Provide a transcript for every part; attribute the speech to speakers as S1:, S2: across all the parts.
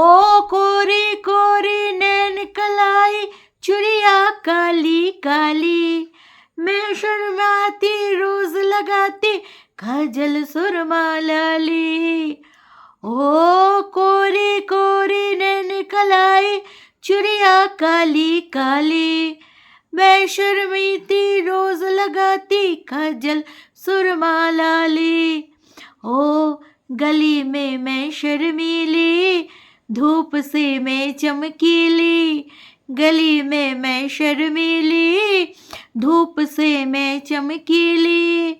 S1: ओ कोरी कोरी, नैन कलाई, चुड़िया काली काली। मैं शर्माती, रोज लगाती खजल सुरमा लाली। ओ कोरी कोरी, नैन कलाई, चुड़िया काली काली। मैं शर्मीती, रोज लगाती खजल सुरमा लाली। ओ गली में मैं शर्मीली धूप से मैं चमकीली, गली में मैं शर्मीली, धूप से मैं चमकीली।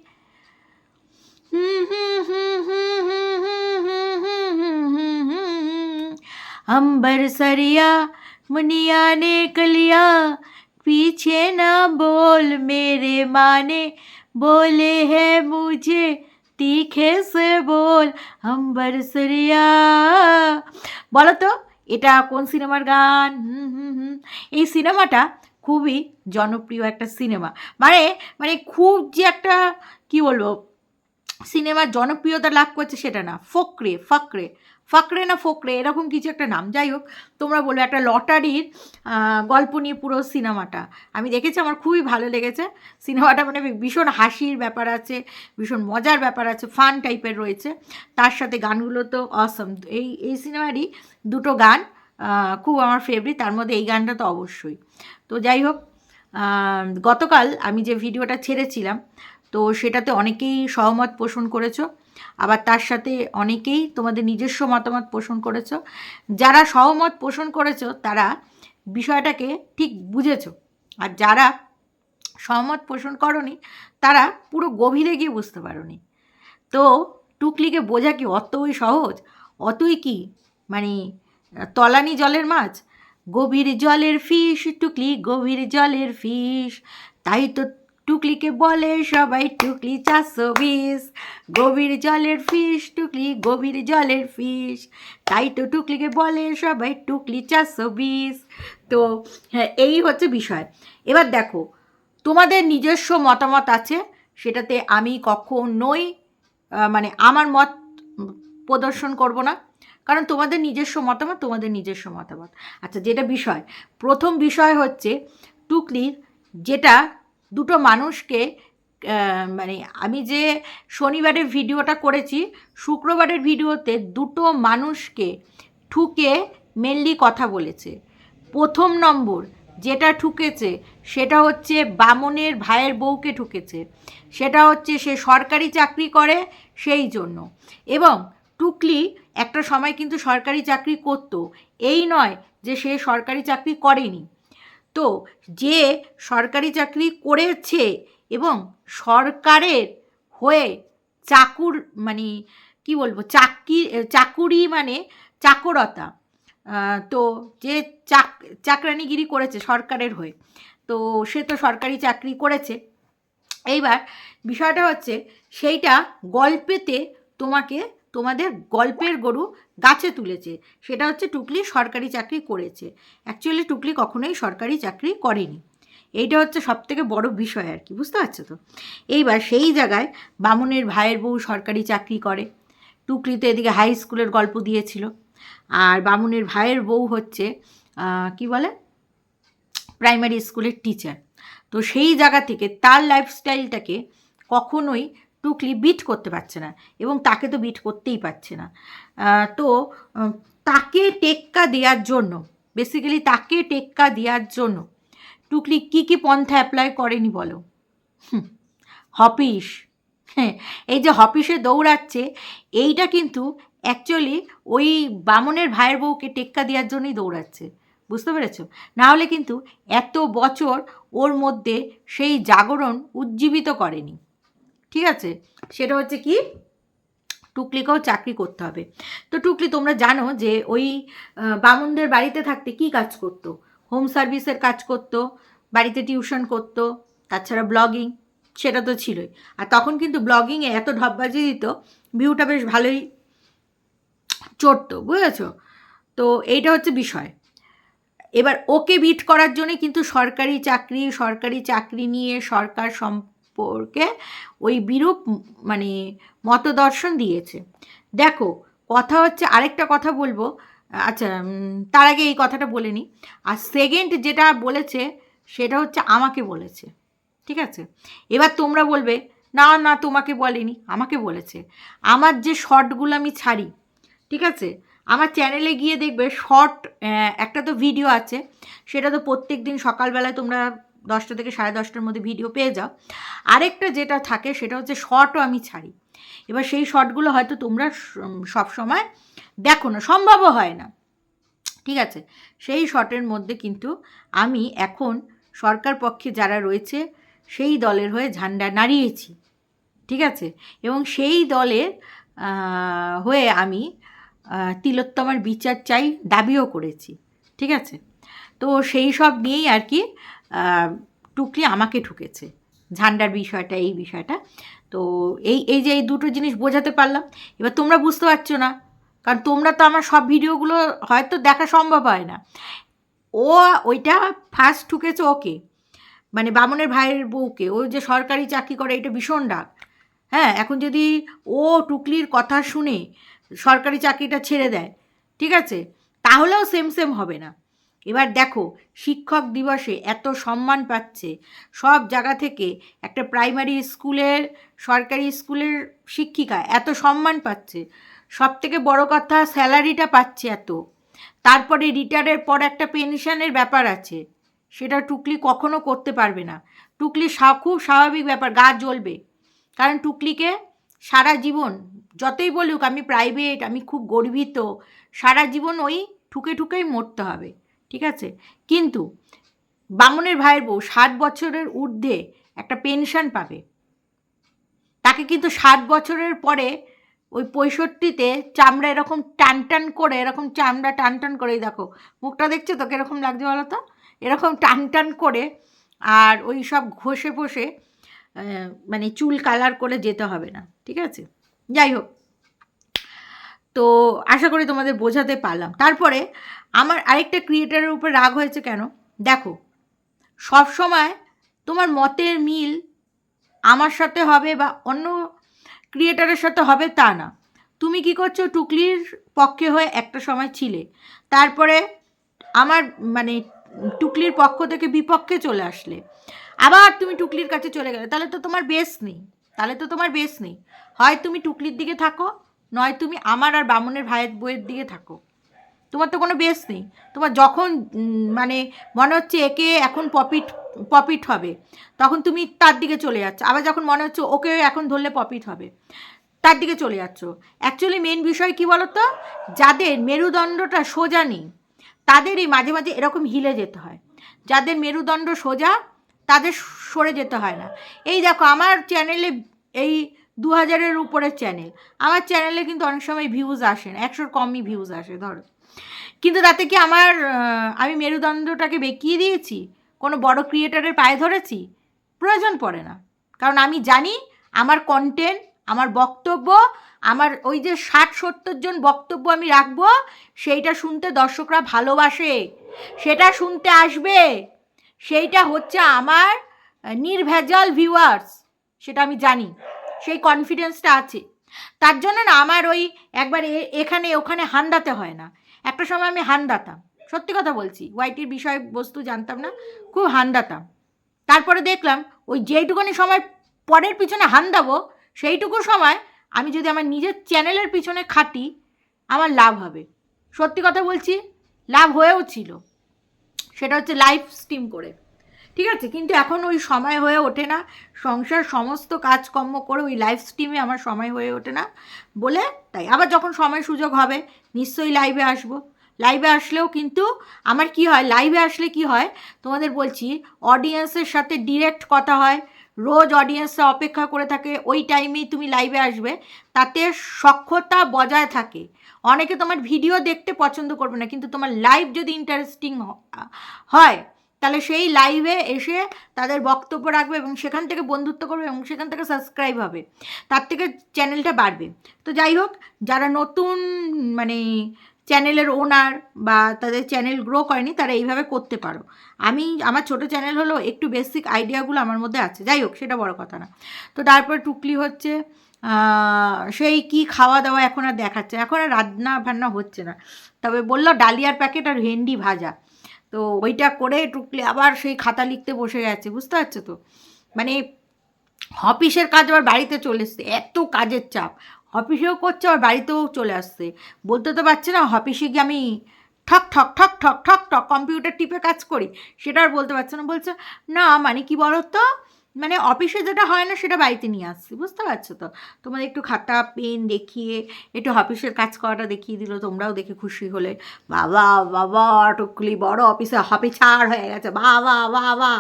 S1: अंबर सरिया, मुनिया ने कलिया, पीछे ना बोल मेरे माने, बोले है मुझे তিখে সে বল হাম্বার সেরিয়া বলো তো এটা কোন সিনেমার গান? হুম হুম হুম। এই সিনেমাটা খুবই জনপ্রিয় একটা সিনেমা। মানে মানে খুব যে একটা, কি বলব, সিনেমার জনপ্রিয়তা লাভ করছে সেটা না। ফকরে ফকরে। ফকরে না ফকরে, এরকম কিছু একটা নাম। যাই হোক, তোমরা বলো একটা লটারির গল্প নিয়ে পুরো সিনেমাটা। আমি দেখেছি, আমার খুবই ভালো লেগেছে। সিনেমাটা মানে ভীষণ হাসির ব্যাপার আছে, ভীষণ মজার ব্যাপার আছে, ফান টাইপের রয়েছে। তার সাথে গানগুলো তো অসম এই এই সিনেমারই দুটো গান খুব আমার ফেভারিট তার মধ্যে এই গানটা তো অবশ্যই। তো যাই হোক গতকাল আমি যে ভিডিওটা ছেড়েছিলাম তো সেটাতে অনেকেই সহমত পোষণ করেছ। আবার তার সাথে অনেকেই তোমাদের নিজস্ব মতামত পোষণ করেছ। যারা সহমত পোষণ করেছ, তারা বিষয়টাকে ঠিক বুঝেছ। আর যারা সহমত পোষণ করনি, তারা পুরো গভীরে গিয়ে বুঝতে পারোনি। তো টুকলিকে বোঝা কি অতই সহজ? অতই কি? মানে তলানি জলের মাছ? গভীর জলের ফিশ টুকলি গভীর জলের ফিশ তাই তো টুকলিকে বলে সবাই টুকলি চারশো বিশ গভীর জলের ফিশ টুকলি গভীর জলের ফিশ তাই তো টুকলিকে বলে সবাই টুকলি চারশো বিশ তো হ্যাঁ এই হচ্ছে বিষয়। এবার দেখো, তোমাদের নিজস্ব মতামত আছে, সেটাতে আমি কখনোই মানে আমার মত প্রদর্শন করব না। কারণ তোমাদের নিজস্ব মতামত, তোমাদের নিজস্ব মতামত। আচ্ছা যেটা বিষয়, প্রথম বিষয় হচ্ছে টুকলির যেটা দুটো মানুষকে মানে আমি যে শনিবারের ভিডিওটা করেছি, শুক্রবারের ভিডিওতে দুটো মানুষকে ঠুকে মেনলি কথা বলেছে। প্রথম নম্বর যেটা ঠুকেছে, সেটা হচ্ছে বামনের ভাইয়ের বউকে ঠুকেছে। সেটা হচ্ছে সে সরকারি চাকরি করে সেই জন্য। এবং টুকলি একটা সময় কিন্তু সরকারি চাকরি করতো। এই নয় যে সে সরকারি চাকরি করেনি। তো যে সরকারি চাকরি করেছে এবং সরকারের হয়ে চাকুর মানে কি বলব চাকরি চাকুরি মানে চাকরতা। তো যে চাক, চাকরানিগিরি করেছে সরকারের হয়ে, তো সে তো সরকারি চাকরি করেছে। এইবার বিষয়টা হচ্ছে, সেইটা গল্পেতে তোমাকে তোমাদের গল্পের গরু গাছে তুলেছে। সেটা হচ্ছে টুকলি সরকারি চাকরি করেছে। অ্যাকচুয়ালি টুকলি কখনোই সরকারি চাকরি করেনি। এইটা হচ্ছে সবথেকে বড় বিষয় আর কি, বুঝতে পারছ তো? এইবার সেই জায়গায় বামুনের ভাইয়ের বউ সরকারি চাকরি করে। টুকলি তো এদিকে হাই স্কুলের গল্প দিয়েছিল। আর বামুনের ভাইয়ের বউ হচ্ছে কি বলে? প্রাইমারি স্কুলের টিচার তো সেই জায়গা থেকে তার লাইফস্টাইলটাকে কখনোই টুকলি বিট করতে পারছে না এবং তাকে তো বিট করতেই পারছে না। তো তাকে টেক্কা দেওয়ার জন্য বেসিক্যালি তাকে টেক্কা দেওয়ার জন্য টুকলি কি কি পন্থা অ্যাপ্লাই করেনি বলো? হপিস। হ্যাঁ এই যে হপিসে দৌড়াচ্ছে, এইটা কিন্তু অ্যাকচুয়ালি ওই বামনের ভাইয়ের বউকে টেক্কা দেওয়ার জন্যই দৌড়াচ্ছে। বুঝতে পেরেছ? না হলে কিন্তু এত বছর ওর মধ্যে সেই জাগরণ উজ্জীবিত করেনি। ঠিক আছে? সেটা হচ্ছে কি? টুকলিকেও চাকরি করতে হবে। তো টুকলি, তোমরা জানো যে ওই বামুনদের বাড়িতে থাকতে কি কাজ করতো? হোম সার্ভিসের কাজ করতো, বাড়িতে টিউশন করতো, তাছাড়া ব্লগিং, সেটা তো ছিলই। আর তখন কিন্তু ব্লগিংয়ে এত ঢপবাজি দিত, ভিউটা বেশ ভালোই চড়তো, বুঝেছ? তো এইটা হচ্ছে বিষয়। এবার ওকে বিট করার জন্য কিন্তু সরকারি চাকরি সরকারি চাকরি নিয়ে সরকার সম্পর্কে ওই বিরূপ মানে মতদর্শন দিয়েছে। দেখো, কথা হচ্ছে আরেকটা কথা বলব। আচ্ছা তার আগে এই কথাটা বলে নিই। আর সেকেন্ড যেটা বলেছে, সেটা হচ্ছে আমাকে বলেছে। ঠিক আছে? এবার তোমরা বলবে, না না, তোমাকে বলেনি, আমাকে বলেছে। আমার যে শর্টগুলো আমি ছাড়ি, ঠিক আছে? আমার চ্যানেলে গিয়ে দেখবে, শর্ট একটা তো ভিডিও আছে। সেটা তো প্রত্যেক দিন সকালবেলায় তোমরা দশটা থেকে সাড়ে দশটার মধ্যে ভিডিও পেয়ে যাও। আরেকটা যেটা থাকে সেটা হচ্ছে শর্টও আমি ছাড়ি। এবার সেই শর্টগুলো হয়তো তোমরা সব সময় দেখো না, সম্ভবও হয় না। ঠিক আছে? সেই শর্টের মধ্যে কিন্তু আমি এখন সরকার পক্ষে যারা রয়েছে, সেই দলের হয়ে ঝান্ডা নাড়িয়েছি। ঠিক আছে? এবং সেই দলের হয়ে আমি তিলোত্তমার বিচার চাই, দাবিও করেছি। ঠিক আছে? তো সেই সব নিয়েই আর কি টুকলি আমাকে ঠুকেছে। ঝান্ডার বিষয়টা, এই বিষয়টা। তো এই এই যে এই দুটো জিনিস বোঝাতে পারলাম। এবার তোমরা বুঝতে পারছ না, কারণ তোমরা তো আমার সব ভিডিওগুলো হয়তো দেখা সম্ভব হয় না। ও ওইটা ফার্স্ট ঠুকেছে ওকে মানে বামনের ভাইয়ের বউকে। ও যে সরকারি চাকরি করে, এটা ভীষণ ডাক হ্যাঁ এখন যদি ও টুকলির কথা শুনে সরকারি চাকরিটা ছেড়ে দেয়, ঠিক আছে? তাহলেও সেম সেম হবে না। এবার দেখো, শিক্ষক দিবসে এত সম্মান পাচ্ছে। সব জায়গা থেকে একটা প্রাইমারি স্কুলের, সরকারি স্কুলের শিক্ষিকা এত সম্মান পাচ্ছে। সব থেকে বড় কথা স্যালারিটা পাচ্ছে এত। তারপরে রিটায়ারের পর একটা পেনশনের ব্যাপার আছে। সেটা টুকলি কখনো করতে পারবে না। টুকলি খুব স্বাভাবিক ব্যাপার, গা জ্বলবে। কারণ টুকলিকে সারা জীবন, যতই বলুক, আমি প্রাইভেট আমি খুব গর্বিত, সারা জীবন ওই ঠুকে ঠুকেই মরতে হবে। ঠিক আছে? কিন্তু বামনের ভাইয়ের বউ ষাট বছরের ঊর্ধ্বে একটা পেনশন পাবে। তাকে কিন্তু ষাট বছরের পরে ওই পঁয়ষট্টিতে চামড়া এরকম টান টান করে, এরকম চামড়া টান টান করেই দেখো, মুখটা দেখছ তো কীরকম লাগছে বলো তো? এরকম টান টান করে আর ওই সব ঘষে ফষে মানে চুল কালার করে যেতে হবে না, ঠিক আছে? যাই হোক। তো আশা করি তোমাদের বোঝাতে পারলাম। তারপরে আমার আরেকটা ক্রিয়েটারের উপর রাগ হয়েছে কেন? দেখো সব সময় তোমার মতের মিল আমার সাথে হবে বা অন্য ক্রিয়েটারের সাথে হবে তা না। তুমি কি করছ? টুকলির পক্ষে হয়ে একটা সময় ছিলে। তারপরে আমার মানে টুকলির পক্ষ থেকে বিপক্ষে চলে আসলে। আবার তুমি টুকলির কাছে চলে গেলে। তাহলে তো তোমার বেস নেই। তাহলে তো তোমার বেস নেই। হয় তুমি টুকলির দিকে থাকো, নয় তুমি আমার আর বামুনের ভাইয়ের বইয়ের দিকে থাকো। তোমার তো কোনো বেস নেই। তোমার যখন মানে মনে হচ্ছে একে এখন প্রফিট প্রফিট হবে, তখন তুমি তার দিকে চলে যাচ্ছ। আবার যখন মনে হচ্ছে ওকে এখন ধরলে প্রফিট হবে, তার দিকে চলে যাচ্ছ। অ্যাকচুয়ালি মেন বিষয় কি বলো তো যাদের মেরুদণ্ডটা সোজা নেই, তাদেরই মাঝে মাঝে এরকম হিলে যেতে হয়। যাদের মেরুদণ্ড সোজা, তাদের সরে যেতে হয় না। এই দেখো, আমার চ্যানেলে এই দু হাজারের উপরের চ্যানেল আমার চ্যানেলে কিন্তু অনেক সময় ভিউজ আসে না, একশোর কমই ভিউজ আসে, ধরো। কিন্তু তাতে কি আমার আমি মেরুদণ্ডটাকে বেঁকিয়ে দিয়েছি? কোনো বড় ক্রিয়েটারের পায়ে ধরেছি? প্রয়োজন পড়ে না। কারণ আমি জানি আমার কন্টেন্ট আমার বক্তব্য, আমার ওই যে ষাট সত্তর জন বক্তব্য আমি রাখব, সেইটা শুনতে দর্শকরা ভালোবাসে, সেটা শুনতে আসবে, সেইটা হচ্ছে আমার নির্ভেজাল ভিউয়ার্স সেটা আমি জানি, সেই কনফিডেন্সটা আছে। তার জন্য না আমার ওই একবার এখানে, ওখানে হান্দাতে হয় না। একটা সময় আমি হান্দাতাম সত্যি কথা বলছি, ওয়াইটির বিষয়বস্তু জানতাম না, খুব হান্দাতাম তারপরে দেখলাম, ওই যেইটুকুনি সময় পরের পিছনে হান্দাবো, সেইটুকু সময় আমি যদি আমার নিজের চ্যানেলের পিছনে খাটি, আমার লাভ হবে। সত্যি কথা বলছি, লাভ হয়েও ছিল। সেটা হচ্ছে লাইভ স্ট্রিম করে। ঠিক আছে? কিন্তু এখন ওই সময় হয়ে ওঠে না। সংসার সমস্ত কাজকর্ম করে ওই লাইভ স্ট্রিমে আমার সময় হয়ে ওঠে না বলে তাই। আবার যখন সময় সুযোগ হবে, নিশ্চয়ই লাইভে আসব। লাইভে আসলেও কিন্তু আমার কি হয়? লাইভে আসলে কি হয়? তোমাদের বলছি অডিয়েন্সের সাথে ডিরেক্ট কথা হয়। রোজ অডিয়েন্সে অপেক্ষা করে থাকে। ওই টাইমেই তুমি লাইভে আসবে। তাতে সক্ষতা বজায় থাকে। অনেকে তোমার ভিডিও দেখতে পছন্দ করবে না, কিন্তু তোমার লাইভ যদি ইন্টারেস্টিং হয় তাহলে সেই লাইভে এসে তাদের বক্তব্য রাখবে এবং সেখান থেকে বন্ধুত্ব করবে এবং সেখান থেকে সাবস্ক্রাইব হবে। তার থেকে চ্যানেলটা বাড়বে। তো যাই হোক, যারা নতুন মানে চ্যানেলের ওনার বা তাদের চ্যানেল গ্রো করেনি, তারা এইভাবে করতে পারো। আমি, আমার ছোট চ্যানেল হলো একটু বেসিক আইডিয়াগুলো আমার মধ্যে আছে। যাই হোক, সেটা বড় কথা না। তো তারপর টুকলি হচ্ছে সেই কি খাওয়া দাওয়া এখন আর দেখাচ্ছে। এখন আর রান্না বান্না হচ্ছে না। তবে বলল ডালিয়ার প্যাকেট আর ভেন্ডি ভাজা। তো ওইটা করে টুকলে আবার সেই খাতা লিখতে বসে গেছে, বুঝতে পারছ তো? মানে অফিসের কাজ আবার বাড়িতে চলে এসছে, এত কাজের চাপ। অফিসেও করছে, আবার বাড়িতেও চলে আসছে। বলতে তো পারছে না, অফিসে গিয়ে আমি ঠক ঠক ঠক ঠক ঠক ঠক কম্পিউটার টিপে কাজ করি। সেটা আর বলতে পারছে না, বলছে, না মানে কি বলো তো মানে অফিসে যেটা হয় না, সেটা বাড়িতে নিয়ে আসছি, বুঝতে পারছ তো? তোমাদের একটু খাতা, পেন দেখিয়ে, একটু অফিসের কাজ করাটা দেখিয়ে দিল, তোমরাও দেখে খুশি হলে। বাবা বাবা টুকলি বড় অফিসে হপি ছাড় হয়ে গেছে, বাবা বাবা।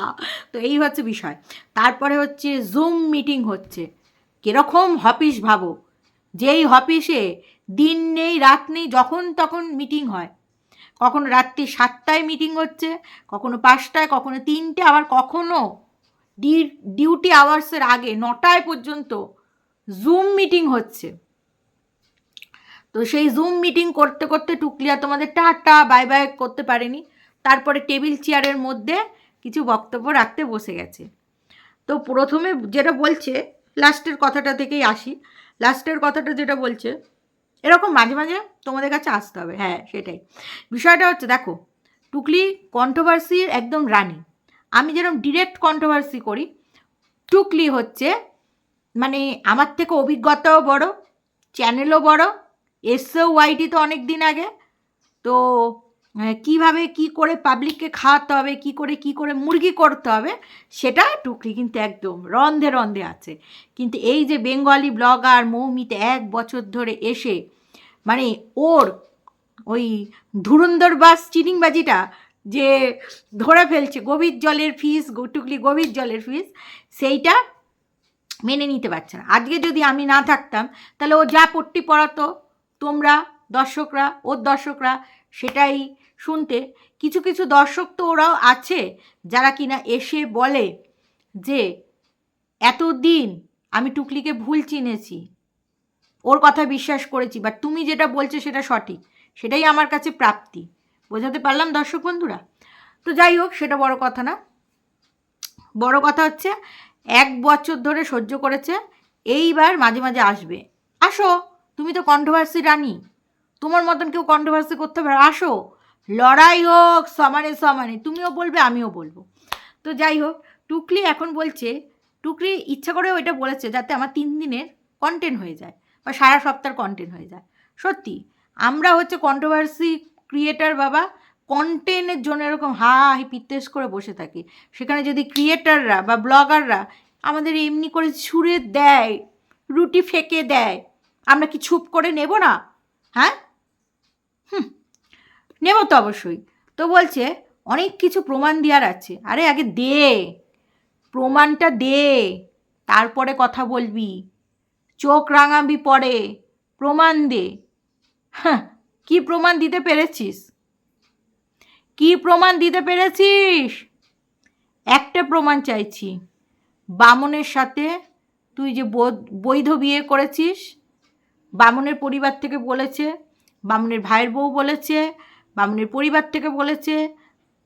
S1: তো এই হচ্ছে বিষয়। তারপরে হচ্ছে জুম মিটিং হচ্ছে। কীরকম অফিস ভাবো? যেই অফিসে দিন নেই, রাত নেই, যখন তখন মিটিং হয়। কখনো রাত্রি সাতটায় মিটিং হচ্ছে, কখনো পাঁচটায়, কখনো তিনটে, আবার কখনো ডিউটি আওয়ার্সের আগে নটায় পর্যন্ত জুম মিটিং হচ্ছে। তো সেই জুম মিটিং করতে করতে টুকলিয়া তোমাদের টাটা বাই বাই করতে পারেনি। তারপরে টেবিল চেয়ারের মধ্যে কিছু বক্তব্য রাখতে বসে গেছে। তো প্রথমে যেটা বলছে, লাস্টের কথাটা থেকেই আসি। লাস্টের কথাটা যেটা বলছে, এরকম মাঝে মাঝে তোমাদের কাছে আসতে হবে। হ্যাঁ সেটাই। বিষয়টা হচ্ছে, দেখো, টুকলি কন্ট্রোভার্সির একদম রানী। আমি যেরকম ডিরেক্ট কন্ট্রোভার্সি করি টুকলি হচ্ছে মানে আমার থেকে অভিজ্ঞতাও বড় চ্যানেলও বড় এসছেও ওয়াইটি তো অনেক দিন আগে, তো কীভাবে কি করে পাবলিককে খাওয়াতে হবে, কি করে কি করে মুরগি করতে হবে, সেটা টুকলি কিন্তু একদম রন্ধে রন্ধে আছে। কিন্তু এই যে বেঙ্গলি ব্লগার মৌমিতে এক বছর ধরে এসে মানে ওর ওই ধুরন্ধর বাস চিটিংবাজিটা যে ধরে ফেলছে, গভীর জলের ফিস, টুকলি গভীর জলের ফিস, সেইটা মেনে নিতে পারছে না। আজকে যদি আমি না থাকতাম, তাহলে ও যা পট্টি পড়াতো, তোমরা দর্শকরা, ওর দর্শকরা সেটাই শুনতে। কিছু কিছু দর্শক তো ওরাও আছে যারা কিনা এসে বলে যে, এতদিন আমি টুকলিকে ভুল চিনেছি, ওর কথা বিশ্বাস করেছি বাট তুমি যেটা বলছো সেটা সঠিক, সেটাই আমার কাছে প্রাপ্তি। বোঝাতে পারলাম দর্শক বন্ধুরা? তো যাই হোক, সেটা বড় কথা না। বড় কথা হচ্ছে, এক বছর ধরে সহ্য করেছে, এইবার মাঝে মাঝে আসবে। আসো, তুমি তো কন্ট্রোভার্সি রানী। তোমার মতন কেউ কন্ট্রোভার্সি করতে পারে, আসো। লড়াই হোক, সমানে সমানে, তুমিও বলবে, আমিও বলব। তো যাই হোক, টুকলি এখন বলছে, টুকলি ইচ্ছা করে ওইটা বলেছে যাতে আমার তিন দিনের কন্টেন্ট হয়ে যায়, বা সারা সপ্তাহের কন্টেন্ট হয়ে যায়। সত্যি, আমরা হচ্ছে কন্ট্রোভার্সি ক্রিয়েটার বাবা কন্টেন্টের জন্য এরকম হা হি পিত্তেস করে বসে থাকি। সেখানে যদি ক্রিয়েটাররা বা ব্লগাররা আমাদের এমনি করে ছুঁড়ে দেয়, রুটি ফেকে দেয়, আমরা কি ছুপ করে নেব না? হ্যাঁ? হুম, নেব তো অবশ্যই। তো বলছে, অনেক কিছু প্রমাণ দেওয়ার আছে। আরে আগে দে, প্রমাণটা দে, তারপরে কথা বলবি। চোখ রাঙাবি পরে, প্রমাণ দে। হ্যাঁ কী প্রমাণ দিতে পেরেছিস? কি প্রমাণ দিতে পেরেছিস? একটা প্রমাণ চাইছি। বামনের সাথে তুই যে বোধ- বিয়ে করেছিস, বামনের পরিবার থেকে বলেছে, বামনের ভাইয়ের বউ বলেছে, বামনের পরিবার থেকে বলেছে,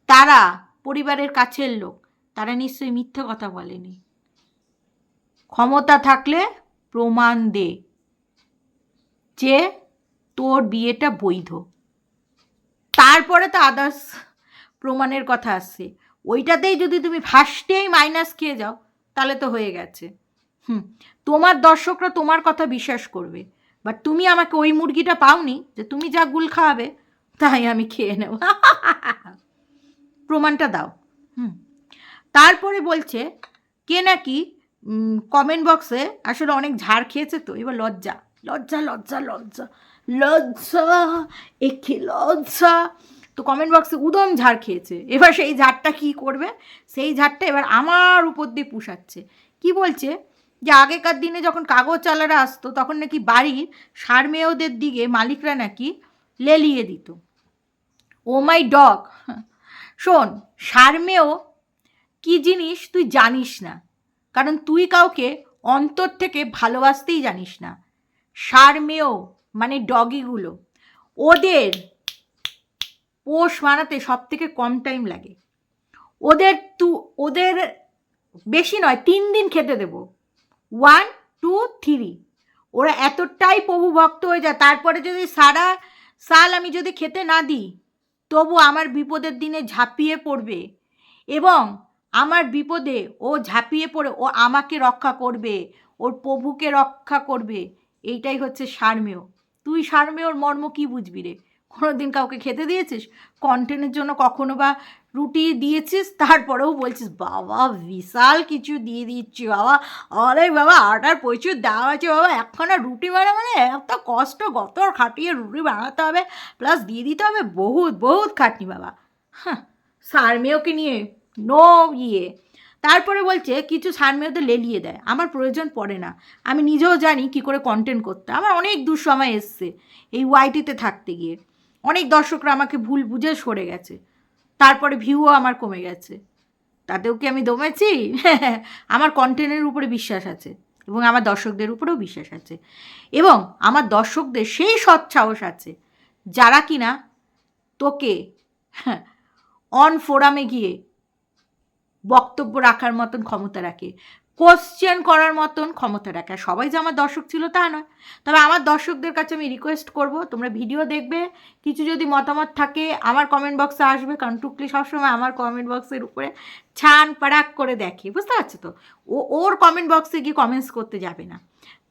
S1: তারা পরিবারের কাছের লোক, তারা নিশ্চয়ই মিথ্যে কথা বলেনি। ক্ষমতা থাকলে প্রমাণ দে। যে তোর বিয়েটা বৈধ। তারপরে তো আদার্স প্রমাণের কথা আসছে। ওইটাতেই যদি তুমি ফার্স্টেই মাইনাস খেয়ে যাও, তাহলে তো হয়ে গেছে। হুম, তোমার দর্শকরা তোমার কথা বিশ্বাস করবে। বাট তুমি আমাকে ওই মুরগিটা পাওনি যে তুমি যা গুল খাওয়াবে, তাই আমি খেয়ে নেব। প্রমাণটা দাও। হুম, তারপরে বলছে, কে নাকি কমেন্ট বক্সে আসলে অনেক ঝাড় খেয়েছে তো, এবার লজ্জা। লজ্জা লজ্জা লজ্জা। লজ্জা একে লজ্জা। তো কমেন্ট বক্সে উদম ঝাড় খেয়েছে। এবার সেই ঝাড়টা কি করবে? সেই ঝাড়টা এবার আমার উপর দিয়ে পুষাচ্ছে। কি বলছে? যে আগেকার দিনে যখন কাগজ চালারা আসতো, তখন নাকি বাড়ির সার মেয়েদের দিকে মালিকরা নাকি লেলিয়ে দিত। Oh my dog. শোন সারমেয় কি জিনিস তুই জানিস না। কারণ তুই কাউকে অন্তর থেকে ভালোবাসতেই জানিস না। সারমেয় মানে ডগিগুলো ওদের পোষ মানাতে সব থেকে কম টাইম লাগে। ওদের তু, ওদের বেশি নয়, তিন দিন খেতে দেব। ওয়ান টু থ্রি ওরা এতটাই প্রভু ভক্ত হয়ে যায়, তারপরে যদি সারা সাল আমি যদি খেতে না দিই, তবু আমার বিপদের দিনে ঝাঁপিয়ে পড়বে এবং আমার বিপদে ও ঝাঁপিয়ে পড়ে, ও আমাকে রক্ষা করবে, ওর প্রভুকে রক্ষা করবে, এইটাই হচ্ছে সারমেয়। তুই সারমেয়র মর্ম কি বুঝবি রে? কোনো দিন কাউকে খেতে দিয়েছিস? কন্টেন্টের জন্য কখনো বা রুটি দিয়েছিস? তারপরেও বলছিস, বাবা, বিশাল কিছু দিয়ে দিচ্ছি বাবা। অনেক বাবা, আটার প্রচুর দাম আছে বাবা। একখানা রুটি বানা মানে এত কষ্ট গত খাটিয়ে রুটি বানাতে হবে। প্লাস দিয়ে দিতে হবে বহুত বহুত খাটনি বাবা। হ্যাঁ সারমেয়কে নিয়ে নো ইয়ে। তারপরে বলছে, কিছু সারমেয়দের লেলিয়ে দেয়। আমার প্রয়োজন পড়ে না। আমি নিজেও জানি কি করে কন্টেন্ট করতে। আমার অনেক দুঃসময় এসছে এই ওয়াইটিতে থাকতে গিয়ে। অনেক দর্শকরা আমাকে ভুল বুঝে সরে গেছে। তারপরে ভিউও আমার কমে গেছে। তাতেও কি আমি দমেছি? আমার কন্টেন্টের উপরে বিশ্বাস আছে এবং আমার দর্শকদের উপরেও বিশ্বাস আছে। এবং আমার দর্শকদের সেই সৎ সাহস আছে যারা কিনা তোকে অন ফোরামে গিয়ে বক্তব্য রাখার মতন ক্ষমতা রাখে কোশ্চেন করার মতন ক্ষমতা রাখে। সবাই যে আমার দর্শক ছিল তা নয়। তবে আমার দর্শকদের কাছে আমি রিকোয়েস্ট করব, তোমরা ভিডিও দেখবে, কিছু যদি মতামত থাকে আমার কমেন্ট বক্সে আসবে, কারণ টুকলি সবসময় আমার কমেন্ট বক্সের উপরে ছান পাড়াক করে দেখে, বুঝতে পারছ তো? ও, ওর কমেন্ট বক্সে গিয়ে কমেন্টস করতে যাবে না।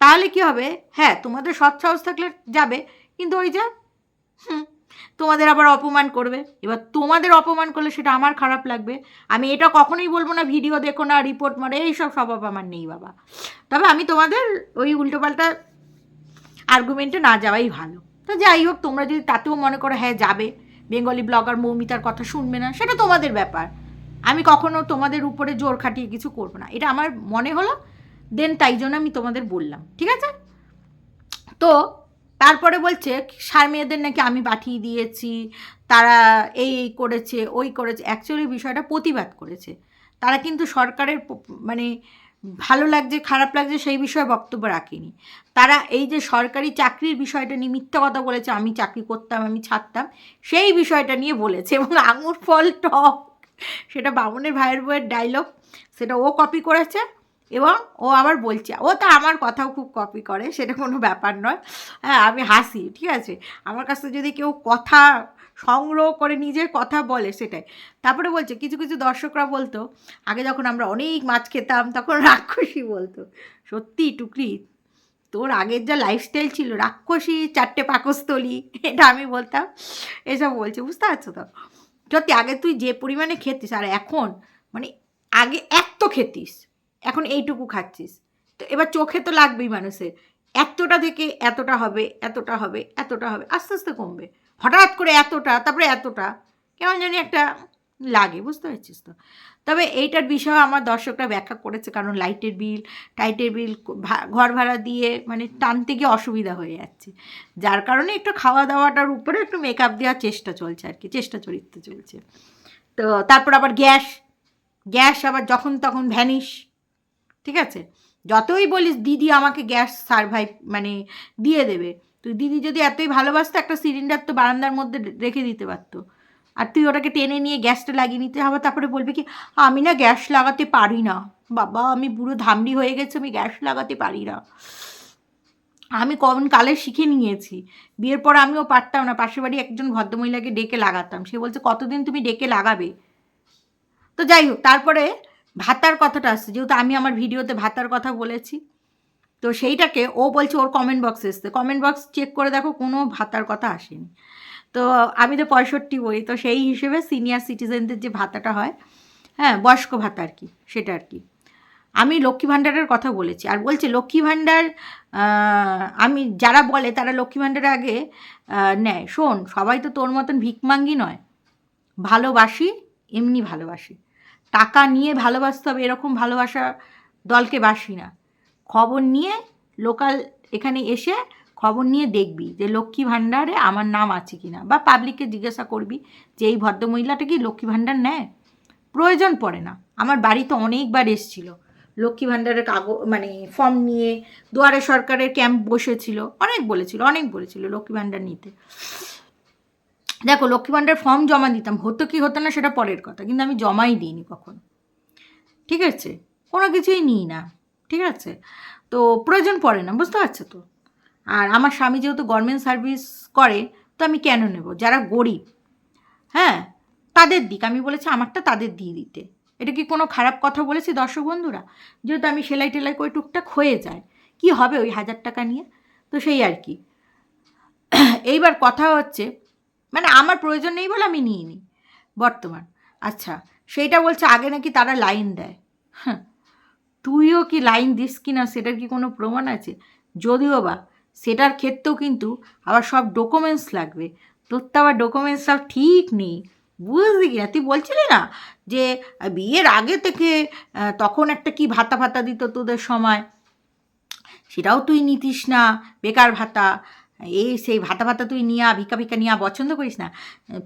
S1: তাহলে কি হবে? হ্যাঁ তোমাদের সৎ সাহস থাকলে যাবে, কিন্তু ওই যে, হুম তোমাদের আবার অপমান করবে। এবার তোমাদের অপমান করলে সেটা আমার খারাপ লাগবে। আমি এটা কখনোই বলব না, ভিডিও দেখো না রিপোর্ট মারে, এইসব স্বভাব আমার নেই বাবা। তবে আমি তোমাদের ওই উল্টোপাল্টা আর্গুমেন্টে না যাওয়াই ভালো। তো যাই হোক, তোমরা যদি তাতেও মনে করো হ্যাঁ যাবে। বেঙ্গলি ব্লগার মৌমিতার কথা শুনবে না, সেটা তোমাদের ব্যাপার। আমি কখনো তোমাদের উপরে জোর খাটিয়ে কিছু করব না। এটা আমার মনে হলো দেন তাই জন্য আমি তোমাদের বললাম। ঠিক আছে? তো তারপরে বলছে, সার মেয়েদের নাকি আমি পাঠিয়ে দিয়েছি, তারা এই এই করেছে, ওই করেছে। অ্যাকচুয়ালি বিষয়টা প্রতিবাদ করেছে। তারা কিন্তু সরকারের মানে ভালো লাগছে, খারাপ লাগছে সেই বিষয়ে বক্তব্য রাখেনি। তারা এই যে সরকারি চাকরির বিষয়টা নিয়ে মিথ্যা কথা বলেছে, আমি চাকরি করতাম, আমি ছাড়তাম, সেই বিষয়টা নিয়ে বলেছে। এবং আঙুর ফল টক, সেটা বামনের ভাইয়ের বইয়ের ডায়লগ সেটা ও কপি করেছে। এবং ও আবার বলছে, ও তো আমার কথাও খুব কপি করে, সেটা কোনো ব্যাপার নয়। হ্যাঁ আমি হাসি, ঠিক আছে? আমার কাছে যদি কেউ কথা সংগ্রহ করে, নিজের কথা বলে, সেটাই। তারপরে বলছে, কিছু কিছু দর্শকরা বলতো, আগে যখন আমরা অনেক মাছ খেতাম, তখন রাক্ষসী বলতো, সত্যি টুকরি, তোর আগের যা লাইফস্টাইল ছিল, রাক্ষসী চারটে পাকস্থলী, এটা আমি বলতাম। এসব বলছে, বুঝতে পারছ তো? সত্যি, আগে তুই যে পরিমাণে খেতিস, আর এখন মানে আগে এত খেতিস এখন এইটুকু খাচ্ছিস। তো এবার চোখে তো লাগবেই মানুষের। এতটা থেকে এতটা হবে এতটা হবে এতটা হবে, আস্তে আস্তে কমবে। হঠাৎ করে এতটা, তারপরে এতটা, কেমন জানি একটা লাগে, বুঝতে পারছিস তো? তবে এইটার বিষয়ে আমার দর্শকরা ব্যাখ্যা করেছে, কারণ লাইটের বিল, টাইটের বিল ঘর ভাড়া দিয়ে মানে টানতে গিয়ে অসুবিধা হয়ে যাচ্ছে। যার কারণে একটু খাওয়া দাওয়াটার উপরে একটু মেকআপ দেওয়ার চেষ্টা চলছে আর কি, চেষ্টা চরিত্র চলছে। তো তারপর আবার গ্যাস গ্যাস আবার যখন তখন ভ্যানিশ ঠিক আছে? যতই বলিস দিদি আমাকে গ্যাস সার্ভাইভ মানে দিয়ে দেবে। তুই দিদি যদি এতই ভালোবাসতো একটা সিলিন্ডার তো বারান্দার মধ্যে রেখে দিতে পারতো। আর তুই ওটাকে টেনে নিয়ে গ্যাসটা লাগিয়ে নিতে হবে, তারপরে বলবি কি, আমি না গ্যাস লাগাতে পারি না। বাবা, আমি পুরো ধামড়ি হয়ে গেছে, আমি গ্যাস লাগাতে পারি না। আমি কখন কালে শিখে নিয়েছি। বিয়ের পর আমিও পারতাম না। পাশের বাড়ি একজন ভদ্রমহিলাকে ডেকে লাগাতাম। সে বলছে, কতদিন তুমি ডেকে লাগাবে? তো যাই হোক, তারপরে ভাতার কথাটা আসছে, যেহেতু আমি আমার ভিডিওতে ভাতার কথা বলেছি, তো সেইটাকে ও বলছে ওর কমেন্ট বক্স এসছে। কমেন্ট বক্স চেক করে দেখো কোনো ভাতার কথা আসেনি। তো আমি তো পঁয়ষট্টি বলি, তো সেই হিসেবে সিনিয়র সিটিজেনদের যে ভাতাটা হয় হ্যাঁ বয়স্ক ভাতা আর কি, সেটা আর কি। আমি লক্ষ্মী ভাণ্ডারের কথা বলেছি, আর বলছে লক্ষ্মী ভাণ্ডার আমি যারা বলে তারা লক্ষ্মী ভাণ্ডারের আগে নেয়। শোন, সবাই তো তোর মতন ভিকমাঙ্গি নয়। ভালোবাসি, এমনি ভালোবাসি। টাকা নিয়ে ভালোবাসতে হবে, এরকম ভালোবাসা দলকে বাসি না। খবর নিয়ে লোকাল এখানে এসে খবর নিয়ে দেখবি যে লক্ষ্মী ভাণ্ডারে আমার নাম আছে কি না বা পাবলিককে জিজ্ঞাসা করবি যে এই ভদ্রমহিলাটা কি লক্ষ্মী ভাণ্ডার নেয়? প্রয়োজন পড়ে না। আমার বাড়িতে অনেকবার এসছিল। লক্ষ্মী ভাণ্ডারের কাগজ মানে ফর্ম নিয়ে দুয়ারে সরকারের ক্যাম্প বসেছিল। অনেক বলেছিল অনেক বলেছিল লক্ষ্মী ভাণ্ডার নিতে। দেখো, লক্ষ্মী ভাণ্ডার ফর্ম জমা দিতাম। হতো কি হতো না সেটা পরের কথা, কিন্তু আমি জমাই দিইনি কখনো। ঠিক আছে? কোনো কিছুই নিই না। ঠিক আছে? তো প্রয়োজন পড়ে না, বুঝতে পারছ তো? আর আমার স্বামী যেহেতু গভর্নমেন্ট সার্ভিস করে, তো আমি কেন নেব? যারা গরিব হ্যাঁ? তাদের দিক। আমি বলেছি, আমারটা তাদের দিয়ে দিতে। এটা কি কোনো খারাপ কথা বলেছি দর্শক বন্ধুরা? যেহেতু আমি সেলাই টেলাই করে টুকটাক হয়ে যায়। কি হবে ওই হাজার টাকা নিয়ে? তো সেই আর কি। এইবার কথা হচ্ছে মানে আমার প্রয়োজন নেই বলে আমি নিইনি, বর্তমান। আচ্ছা সেইটা বলছে, আগে নাকি তারা লাইন দেয়। হ্যাঁ তুইও কি লাইন দিস কি না সেটার কি কোনো প্রমাণ আছে? যদিও বা, সেটার ক্ষেত্রেও কিন্তু আবার সব ডকুমেন্টস লাগবে। তোর তো আবার ডকুমেন্টস সব ঠিক নেই। বুঝলি কি না তুই বলছিলি না যে, বিয়ের আগে থেকে তখন একটা কি ভাতা ভাতা দিত তোদের সময়? সেটাও তুই নিতিস না, বেকার ভাতা। এই সেই ভাতা ভাতা তুই নিয়া ভিকা ভিকা নিয়া পছন্দ করিস না?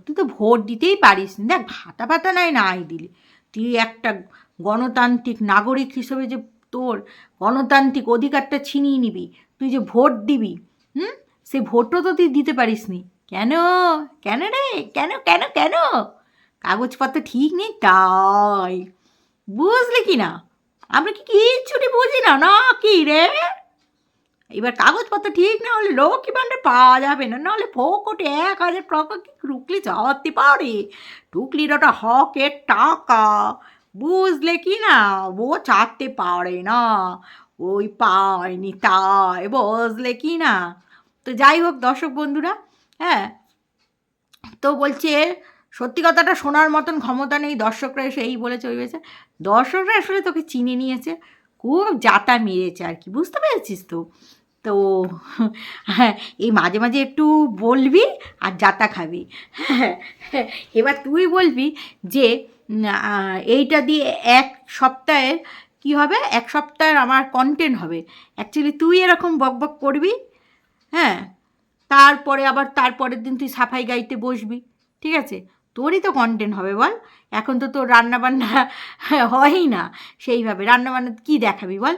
S1: তুই তো ভোট দিতেই পারিস। না দেখ, ভাতা ভাতা নাই নাই দিলি। তুই একটা গণতান্ত্রিক নাগরিক হিসেবে যে তোর গণতান্ত্রিক অধিকারটা ছিনিয়ে নিবি, তুই যে ভোট দিবি, হুম? সেই ভোটও তো তুই দিতে পারিস নি। কেন? কেন রে? কেন কেন কেন? কাগজপত্র ঠিক নেই তাই। বুঝলি কি না? আমরা কি কিচ্ছুটি বুঝি না না কি রে? এবার কাগজপত্র ঠিক না হলে লক্ষ্মী ভাণ্ডার পাওয়া যাবে না, নাহলে ফোকটে এক হাজার টাকা কি টুকলি চাওয়াতে পারে? টুকলির ওটা হকের টাকা, বুঝলে কি না? ও চাতে পারে না, ওই পায়নি তাই, বুঝলে কি না? তো যাই হোক দর্শক বন্ধুরা হ্যাঁ তো বলছে, সত্যি কথাটা শোনার মতন ক্ষমতা নেই, দর্শকরা এসে এই বলে বলেছে। দর্শকরা আসলে তোকে চিনে নিয়েছে, খুব জাতা মেরেছে আর কি, বুঝতে পেরেছিস তো? তো হ্যাঁ এই মাঝে মাঝে একটু বলবি আর যাতা খাবি। এবার তুই বলবি যে এইটা দিয়ে এক সপ্তাহের কি হবে? এক সপ্তাহের আমার কন্টেন্ট হবে। অ্যাকচুয়ালি তুই এরকম বক বক করবি হ্যাঁ? তারপরে আবার তারপরের দিন তুই সাফাই গাইতে বসবি, ঠিক আছে? তোরই তো কন্টেন্ট হবে বল। এখন তো তোর রান্নাবান্না হয়ই না। সেইভাবে রান্নাবান্না কী দেখাবি বল?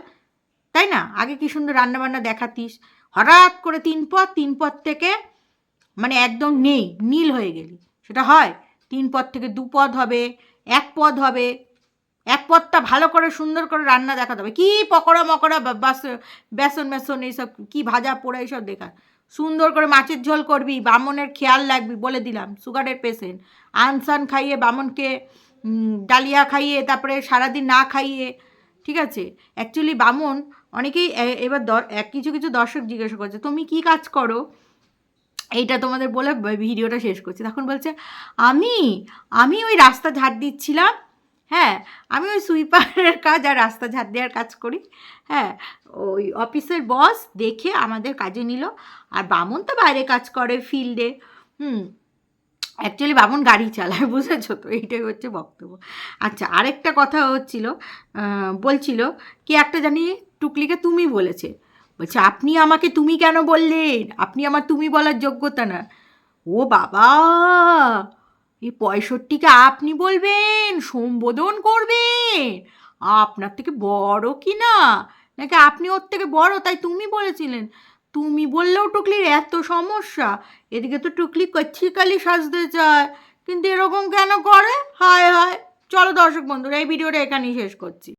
S1: তাই না? আগে কি সুন্দর রান্নাবান্না দেখাতিস? হঠাৎ করে তিন পদ তিন পদ থেকে মানে একদম নেই, নীল হয়ে গেলি। সেটা হয়, তিন পদ থেকে দু পদ হবে, এক পদ হবে। এক পদটা ভালো করে, সুন্দর করে রান্না দেখাতে হবে। কী পকোড়া মকড়া বাস- বেসন বেসন এইসব, কী ভাজা পোড়া এইসব দেখা। সুন্দর করে মাছের ঝোল করবি, বামনের খেয়াল রাখবি, বলে দিলাম, সুগারের পেশেন্ট আনসান খাইয়ে, বামনকে ডালিয়া খাইয়ে, তারপরে সারাদিন না খাইয়ে, ঠিক আছে? অ্যাকচুয়ালি বামন অনেকেই এবার এক কিছু কিছু দর্শক জিজ্ঞাসা করছে, তুমি কি কাজ করো? এইটা তোমাদের বলে ভিডিওটা শেষ করছি। তখন বলছে, আমি আমি ওই রাস্তা ঝাড় দিচ্ছিলাম হ্যাঁ আমি ওই সুইপারের কাজ আর রাস্তা ঝাড় দেওয়ার কাজ করি হ্যাঁ ওই অফিসের বস দেখে আমাদের কাজে নিল, আর বামন তো বাইরে কাজ করে ফিল্ডে, হুম, অ্যাকচুয়ালি বামন গাড়ি চালায়, বুঝেছ তো, এইটাই হচ্ছে বক্তব্য। আচ্ছা আরেকটা কথা হচ্ছিল বলছিল, কি একটা জানি টুকলিকে তুমি বলেছে। বলছে, আপনি আমাকে তুমি কেন বললেন? আপনি আমার তুমি বলার যোগ্যতা না। ও বাবা! এই পঁয়ষট্টিকে আপনি বলবেন, সম্বোধন করবেন? আপনার থেকে বড় কি না? নাকি আপনি ওর থেকে বড়, তাই তুমি বলেছিলেন? তুমি বললেও টুকলির এত সমস্যা। এদিকে তো টুকলি কচ্ছিকালি সাজতে চায়। কিন্তু এরকম কেন করে? হায় হায়! চলো দর্শক বন্ধুরা, এই ভিডিওটা এখানেই শেষ করছি।